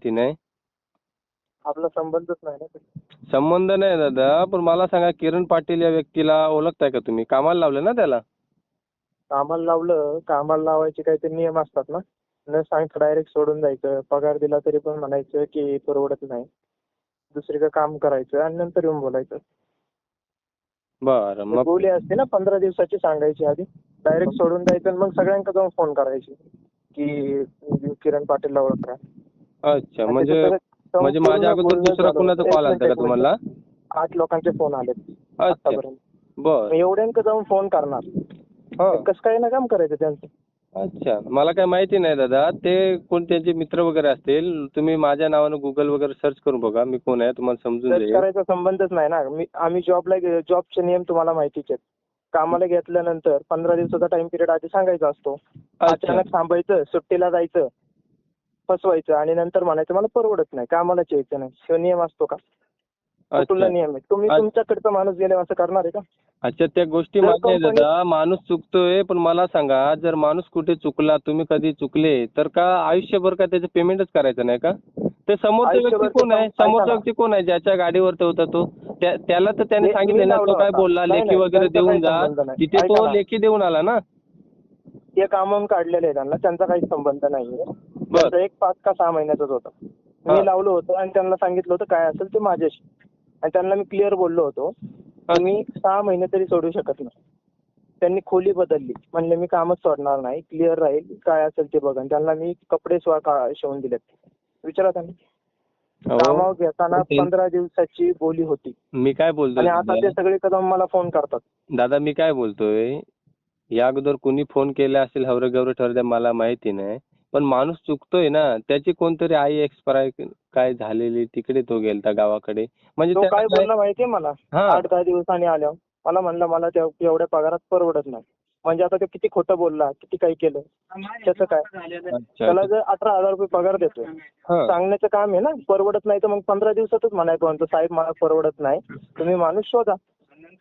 माहिती नाही? आपला संबंधच नाही ना. संबंध नाही दादा पण मला सांगा किरण पाटील या व्यक्तीला ओळखताय का तुम्ही? कामाला लावलं ना त्याला? कामाला लावलं कामाला लावायचे काही ते नियम असतात ना? न सांगता डायरेक्ट सोडून जायचं पगार दिला तरी पण म्हणायचं की परवडत नाही. दुसरीकडे काम करायचं आणि नंतर येऊन बोलायचं. बरं मग? बोली असते ना पंधरा दिवसाची सांगायची आधी. डायरेक्ट सोडून द्यायचं आणि मग सगळ्यांका जाऊन फोन करायची. की किरण पाटीलला ओळखा अच्छा म्हणजे म्हणजे माझ्या अगोदर दुसरा. कुणाचा कॉल आलता का तुम्हाला? मिनिट. आठ लोकांचे फोन आले अच्छा बर. एवढ्यांका जाऊन फोन करणार. हा. कसं काय ना काम करायचं त्यांचं? अच्छा मला काय माहिती नाही दादा. ते कोण त्यांचे मित्र वगैरे असतील तुम्ही माझ्या नावानं गुगल वगैरे सर्च करून बघा मी कोण आहे तुम्हाला समजून सर्च जाईल करायचा संबंधच नाही ना. मी आम्ही जॉबला जॉबचे नियम तुम्हाला माहितीच आहेत. कामाला घेतल्यानंतर पंधरा दिवसाचा टाइम पिरियड आधी सांगायचा असतो. अचानक थांबायचं सुट्टीला जायचं फसवायचं आणि नंतर म्हणायचं मला परवडत नाही कामालाच यायचं नाही नियम असतो का? कुठला अच्छा. नियम आहे. तुम्ही. तुमच्याकडचा माणूस गेले असं करणार आहे का? अच्छा त्या गोष्टी मान्य दादा. माणूस चुकतोय पण मला सांगा जर माणूस कुठे चुकला तुम्ही कधी चुकले तर का आयुष्यभर का त्याचं पेमेंटच करायचं नाही का? ते समोरचा व्यक्ती कोण आहे? समोरचा. व्यक्ती कोण आहे? ज्याच्या गाडीवर तो होता तो. त्या- त्याला तर त्याने सांगितलं ना तो काय. बोलला लेखी वगैरे देऊन जा. तिथे तो. लेखी देऊन आला ना. ते कामं काढलेले आहे त्यांना त्यांचा काही संबंध नाहीये. त्यांचा एक पाच का सहा महिन्याचाच होता. मी लावलं होतं आणि त्यांना सांगितलं होतं काय असेल ते माझ्याशी. आणि त्यांना मी क्लिअर बोललो होतो तुम्ही सहा महिने तरी सोडू शकत नाही. त्यांनी खोली बदलली. म्हणले मी कामच सोडणार नाही. क्लिअर राहील काय असेल ते बघा. आणि त्यांना मी कपडे शिवून दिलेत. विचारा त्यांना. कामावर घेताना पंधरा दिवसाची बोली होती. मी काय बोलतोय आणि आता ते? सगळे कदम मला फोन करतात. दादा मी काय बोलतोय? या अगोदर कुणी फोन केला असेल हवरे गवरे ठरदे मला माहिती नाही. पण माणूस चुकतोय ना त्याची कोणतरी आई एक्सपायर काय झालेली तिकडे तो गेलता गावाकडे. म्हणजे तो काय बोलला माहितीये मला? आठ दहा दिवसांनी आल्यावर. मला म्हणलं मला त्या एवढ्या पगारात परवडत नाही. म्हणजे आता ते किती खोटं बोलला किती काही केलं. त्याचं काय? त्याला जर अठरा हजार रुपये पगार देतोय. सांगण्याचं काम आहे ना परवडत नाही तर मग पंधरा दिवसातच म्हणायचं म्हणतो साहेब मला परवडत नाही. तुम्ही माणूस शोधा.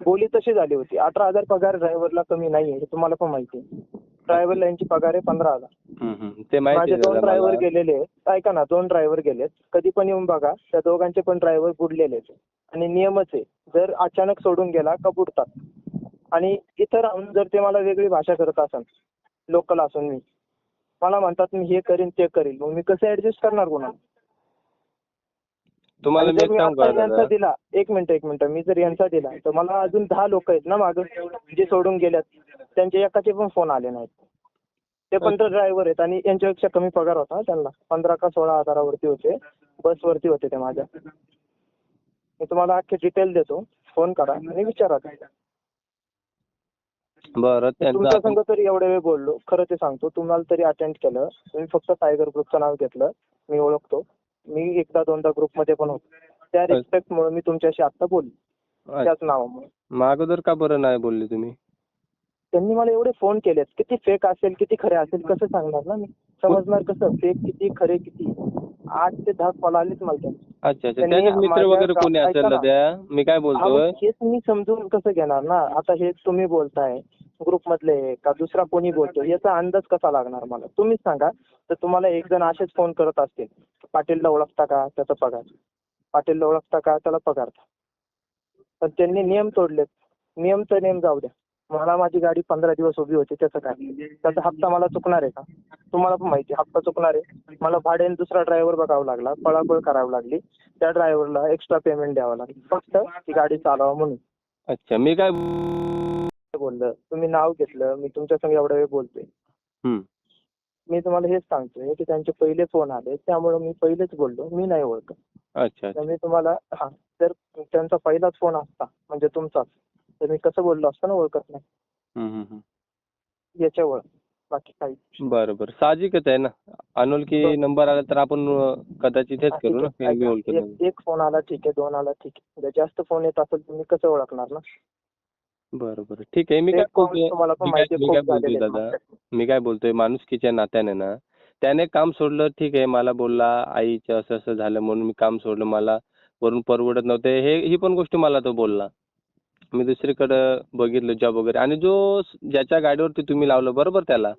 बोली तशी झाली होती. अठरा हजार पगार ड्रायव्हरला कमी नाहीये हे तुम्हाला पण माहिती आहे ड्रायव्हरला यांची पगार आहे पंधरा हजार. ते माझे दोन ड्रायव्हर. गेलेले आहेत. ऐका ना दोन ड्रायव्हर गेलेत. कधी पण येऊन बघा त्या दोघांचे पण ड्रायव्हर बुडलेले आहेत. आणि नियमच आहे जर अचानक सोडून गेला का बुडतात. आणि इथं राहून जर ते मला वेगळी भाषा करत असेल लोकल असून मी मला म्हणतात मी हे करीन ते करीन. मग मी कसं ऍडजस्ट करणार कोणाला? तुम्हाला मी एक सांगू का यांचा दादा? दिला एक मिनिट एक मिनिट मी जर यांचा दिला तर मला अजून दहा लोक आहेत ना मागं जे सोडून गेल्यात. त्यांचे एकाचे पण फोन आले नाहीत. ते पण तर ड्रायव्हर आहेत आणि यांच्यापेक्षा कमी पगार होता त्यांना. पंधरा का सोळा हजारावरती होते. बसवरती होते ते माझ्या. मी तुम्हाला अख्खे डिटेल देतो. फोन करा आणि विचारा. बरं तुमच्या संग तरी एवढ्या वेळ बोललो. खरं ते सांगतो तुम्हाला तरी अटेंड केलं. तुम्ही फक्त टायगर ग्रुपचं नाव घेतलं. मी ओळखतो. मी एकदा दोनदा ग्रुपमध्ये पण होतो. त्या रिस्पेक्टमुळे मी तुमच्याशी आता बोललो. त्याच नावामुळे. मग अगोदर का बरं नाही बोलले तुम्ही? त्यांनी मला एवढे फोन केलेत. किती फेक असेल किती खरे असेल कसं सांगणार ना मी? समजणार कसं? फेक किती खरे किती? आठ ते दहा कॉल आलेच मला त्यांचे. अच्छा अच्छा. मित्र वगैरे कोणी असेल मी काय बोलतोय? हेच मी समजून कसं घेणार ना? आता हे तुम्ही बोलताय. ग्रुप मधले का दुसरा कोणी बोलतो याचा अंदाज कसा लागणार मला? तुम्हीच सांगा. तर तुम्हाला एक जण असेच फोन करत असतील. पाटीलला ओळखता का? त्याचा पगार. पाटीलला ओळखता का? त्याला पगार पण त्यांनी नियम तोडलेत. नियम तर नियम जाऊ द्या. मला माझी गाडी पंधरा दिवस उभी होती त्याचं काय? त्याचा हप्ता मला चुकणार आहे का? तुम्हाला पण माहिती आहे, हप्ता चुकणार आहे. मला भाड्याने दुसरा ड्रायव्हर बघावा लागला. पळापळ करावी लागली. त्या ड्रायव्हरला एक्स्ट्रा पेमेंट द्यावं लागलं. फक्त ती गाडी चालवा म्हणून. अच्छा मी काय बोललं तुम्ही नाव घेतलं मी तुमच्या संग एवढा वेळ बोलतोय. मी तुम्हाला हेच सांगतोय की त्यांचे पहिले फोन आले त्यामुळे मी पहिलेच बोललो मी नाही ओळखत. तर मी तुम्हाला हा जर त्यांचा पहिलाच फोन असता म्हणजे तुमचाच तर मी कसं बोललो असतो ना ओळखत नाही. याच्यावर बाकी काही बरं बरं. साहजिकच आहे ना. अनोळखी नंबर आला तर आपण कदाचित हेच करू ना. एक- फोन आला ठीक आहे. दोन आला ठीक आहे. जास्त फोन येत असेल मी कसं ओळखणार ना? बरं बरं. ठीक आहे. मी काय बोलतोय? मी काय बोलतोय दादा. मी काय बोलतोय? माणुसकीच्या नात्याने ना. त्याने काम सोडलं ठीक आहे. मला बोलला आईचं असं असं झालं म्हणून मी काम सोडलं. मला वरून परवडत नव्हते. हे ही पण गोष्ट मला तो बोलला. मी दुसरीकडं बघितलं जॉब वगैरे. आणि जो ज्याच्या गाडीवरती तुम्ही लावलं बरोबर त्याला.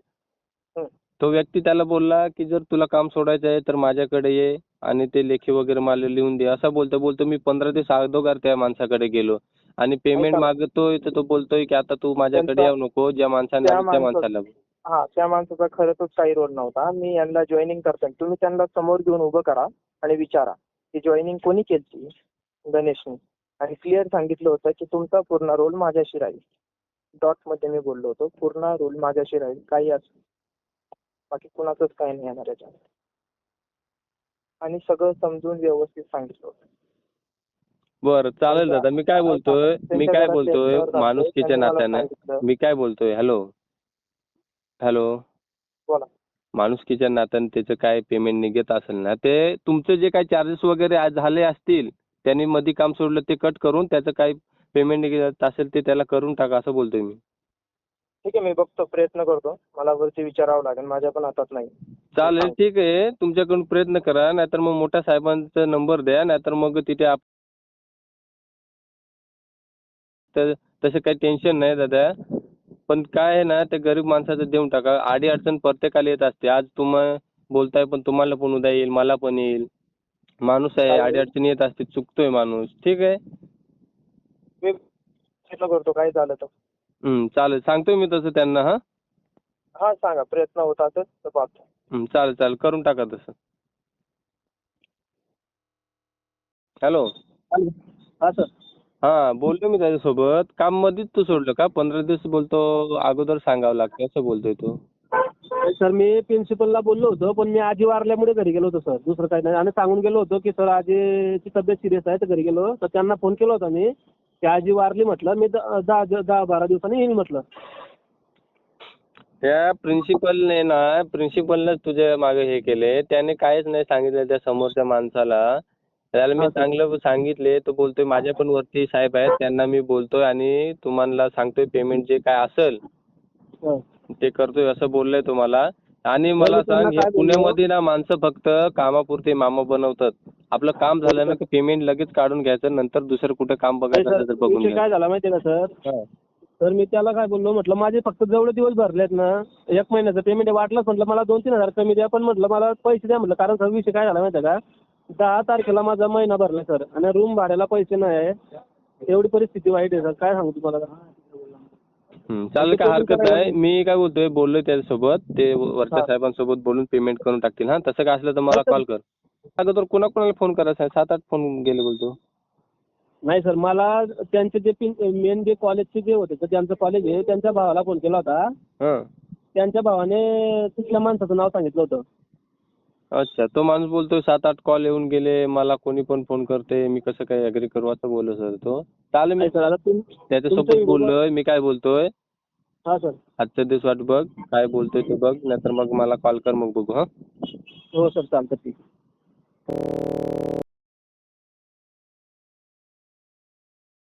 तो व्यक्ती त्याला बोलला की जर तुला काम सोडायचं आहे तर माझ्याकडे ये आणि ते लेखी वगैरे मला लिहून दे. असं बोलतो बोलतो मी पंधरा दिवस अगोदर त्या माणसाकडे गेलो. आणि पेमेंट. मागतोय तर तो बोलतोय की आता तू माझ्याकडे येऊ नको ज्या माणसाने त्या माणसाला. हा त्या माणसाचा खरंच काही रोल नव्हता. मी यांना जॉईनिंग करताना तुम्ही त्यांना समोर घेऊन उभं करा आणि विचारा की जॉईनिंग कोणी केली गणेशने. आणि क्लिअर सांगितलं होतं की तुमचा पूर्ण रोल माझ्याशी राहील. डॉटमध्ये मी बोललो होतो पूर्ण रोल माझ्याशी राहील. काही असो बाकी कुणाचंच काही नाही येणार याच्यात. आणि सगळं समजून व्यवस्थित सांगितलं होतं. बरं चालेल दादा. मी काय बोलतोय? मी काय बोलतोय? माणुसकीच्या नात्यानं. मी काय बोलतोय? हॅलो. हॅलो. बोला. माणुसकीच्या नात्यानं त्याचं काय पेमेंट निघत असेल ना ते तुमचे जे काही चार्जेस वगैरे आज झाले असतील त्यांनी मध्ये काम सोडलं ते कट करून त्याचं काही पेमेंट निघत असेल ते त्याला करून टाका असं बोलतोय मी. ठीक आहे मी बघतो प्रयत्न करतो. मला वरती विचारावं लागेल माझ्या पण हातात नाही. चालेल ठीक आहे. तुमच्याकडून प्रयत्न करा नाहीतर मग मोठ्या साहेबांचा नंबर द्या नाहीतर मग तिथे आप तर तसं काही टेन्शन नाही दादा. पण काय आहे ना ते गरीब माणसाचं देऊन टाका. आडी अडचण प्रत्येकाला येत असते. आज तुम्ही बोलताय पण तुम्हाला पण उद्या येईल मला पण येईल. माणूस आहे. आडी अडचण येत असते चुकतोय माणूस. ठीक आहे? मी प्रयत्न करतो काय झालं तर. हं, चालेल. सांगतोय मी तसं त्यांना हां? हा सांगा. प्रयत्न होत असेल तर पाहतो. हं, चालेल चालेल. करून टाका तसं. हॅलो. हा सर. हा बोललो मी त्याच्यासोबत. काम मध्येच तू सोडलं का? पंधरा दिवस बोलतो अगोदर सांगावं लागतं असं बोलतोय तू. सर मी प्रिन्सिपलला बोललो होतो पण मी आजी वारल्यामुळे घरी गेलो होतो सर. दुसरं काही नाही. आणि सांगून गेलो होतो की सर आजीची तब्येत सिरियस आहे तर घरी गेलो. तर त्यांना फोन केला होता मी. की आजी वारली म्हटलं मी द- दहा दहा बारा दिवसांनी येईन म्हटलं. त्या प्रिन्सिपलने ना प्रिन्सिपलनेच तुझ्या मागे हे केले. त्याने काहीच नाही सांगितलं त्या समोरच्या माणसाला. त्याला मी. चांगलं सांगितले तो बोलतोय माझ्या पण वरती साहेब आहेत त्यांना मी बोलतोय आणि तुम्हाला सांगतोय पेमेंट जे काय असेल. ते करतोय असं बोललंय तुम्हाला आणि मला मी त्यांना सांग हे? पुण्यामध्ये ना माणसं फक्त कामापुरते मामा बनवतात आपलं काम झालं ना की पेमेंट लगेच काढून घ्यायचं नंतर दुसरं कुठं काम बघायचं बघून काय झाला माहितीये का सर. तर मी त्याला काय बोललो म्हटलं माझे फक्त जेवढे दिवस भरलेत ना एक महिन्याचं पेमेंट वाटलंच म्हटलं मला दोन तीन हजार कमी द्या पण म्हटलं मला पैसे द्या म्हटलं कारण सर विषय काय झाला माहितीये का दहा तारखेला माझा महिना भरला सर. आणि रूम भाड्याला पैसे नाही एवढी परिस्थिती वाईट आहे सर. काय सांगू तुम्हाला? चालेल काय हरकत नाही. मी काय बोलतोय बोललोय त्याच्यासोबत. ते वरच्या हा. साहेबांसोबत बोलून पेमेंट करून टाकतील. हा तसं काय असलं तर मला कॉल कर. अगोदर कोणाकोणाला फोन करायचा आहे? सात आठ फोन गेले बोलतो. नाही सर. मला त्यांचे जे मेन जे कॉलेजचे जे होते तर त्यांचं कॉलेज आहे त्यांच्या भावाला फोन केला होता. हां. त्यांच्या भावाने तिथल्या माणसाचं नाव सांगितलं होतं. अच्छा तो माणूस बोलतोय सात आठ कॉल येऊन गेले मला कोणी पण फोन करते मी कसं काय अग्री करू असं बोललो सर तो. चालेल मी सर त्याच्यासोबत बोललोय मी काय बोलतोय? हा सर आजच्या दिवस वाट बघ काय बोलतोय ते बघ नाहीतर मग मला कॉल कर मग बघू हा? हो सर चालतं ठीक